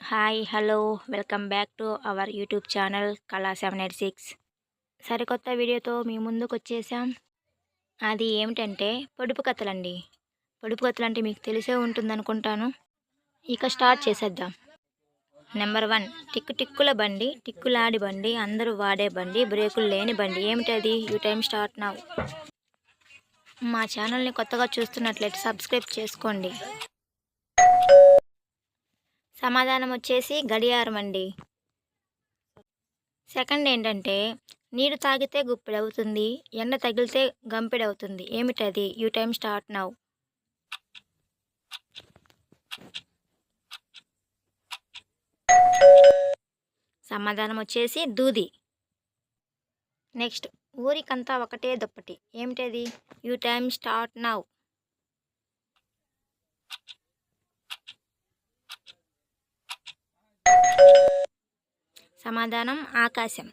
Hi hello welcome back to our YouTube channel Kala seven eight six. సరికొత్త వీడియోతో మీ ముందుకు వచ్చేసాం అది ఏమిటంటే పొడుపు కథలండి. పొడుపు కథలు అంటే మీకు తెలిసే ఉంటుందనుకుంటాను. ఇక స్టార్ట్ చేసేద్దాం. నెంబర్ వన్ టిక్కు టిక్కుల బండి టిక్కులాడి బండి అందరూ వాడే బండి బ్రేకులు లేని బండి. ఏమిటది? You time start now. మా ఛానల్ని కొత్తగా చూస్తున్నట్లయితే సబ్స్క్రైబ్ చేసుకోండి. సమాధానం వచ్చేసి గడియారం అండి సెకండ్ ఏంటంటే నీరు తాగితే గుప్పెడవుతుంది ఎండ తగిలితే గంపెడవుతుంది. ఏమిటది? You time start now. సమాధానం వచ్చేసి దూది. నెక్స్ట్ ఊరికంతా ఒకటే దుప్పటి. ఏమిటది? You time start now. సమాధానం ఆకాశం.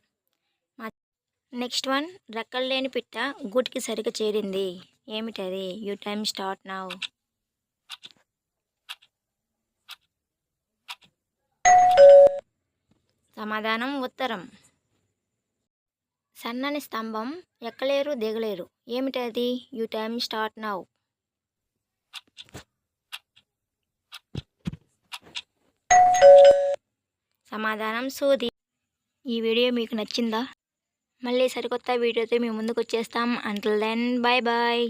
నెక్స్ట్ వన్ రెక్కలు లేని పిట్ట గూటికి సరిగ్గా చేరింది. ఏమిటది? You time start now. సమాధానం ఉత్తరం. సన్నని స్తంభం ఎక్కలేరు దిగలేరు. ఏమిటది? You time start now. సమాధానం సూది. ఈ వీడియో మీకు నచ్చిందా? మళ్ళీ సరికొత్త వీడియోతో మీ ముందుకు వచ్చేస్తాం అంటల్ దెన్ బాయ్ బాయ్